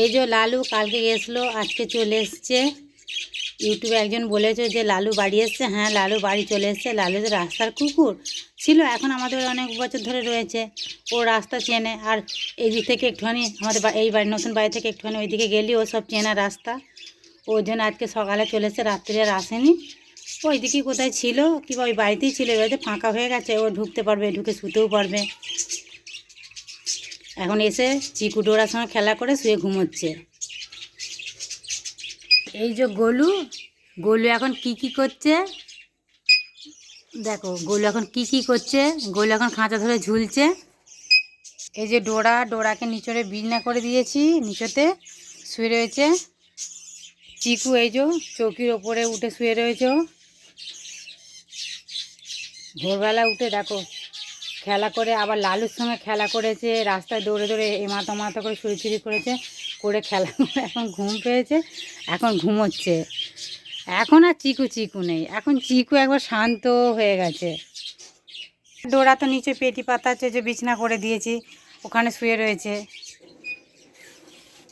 এই যে লালু কালকে গেছিল, আজকে চলে এসছে। ইউটিউবে একজন বলেছে যে, লালু বাড়ি এসছে। হ্যাঁ লালু বাড়ি চলে এসছে। লালু তো রাস্তার কুকুর, ছিল এখন আমাদের অনেক বছর ধরে রয়েছে। ও রাস্তা চেনে। আর এই দিক থেকে একটুখানি আমাদের এই বাড়ি, নতুন বাড়ি থেকে একটুখানি ওইদিকে গেলি ও সব চেনা রাস্তা। ওই জন্য আজকে সকালে চলে এসছে, রাত্রে আর আসেনি। ওইদিকে কোথায় ছিল, কিংবা ওই বাড়িতেই ছিল, এবারে ফাঁকা হয়ে গেছে। ও ঢুকতে পারবে, ঢুকে শুতেও পারবে। এখন এসে চিকু ডোরার সঙ্গে খেলা করে শুয়ে ঘুমোচ্ছে। এই যে গোলু গোলু এখন কি কি করছে? দেখো, গোলু এখন কি কি করছে? গোলু এখন খাঁচা ধরে ঝুলছে। এই যে ডোরা, ডোরাকে নিচরে বিছনা করে দিয়েছি, নিচতে শুয়ে রয়েছে। চিকু এই যে চৌকির ওপরে উঠে শুয়ে রয়েছে। ভোরবেলা উঠে দেখো খেলা করে, আবার লালুর সঙ্গে খেলা করেছে, রাস্তায় দৌড়ে দৌড়ে এমাতো মাথা করে চুরি করেছে, করে খেলা করে এখন ঘুম পেয়েছে, এখন ঘুমোচ্ছে। এখন আর চিকু চিকু নেই, এখন চিকু একবার শান্ত হয়ে গেছে। ডোরা তো নিচে পেটি পাতা আছে যে বিছনা করে দিয়েছি, ওখানে শুয়ে রয়েছে।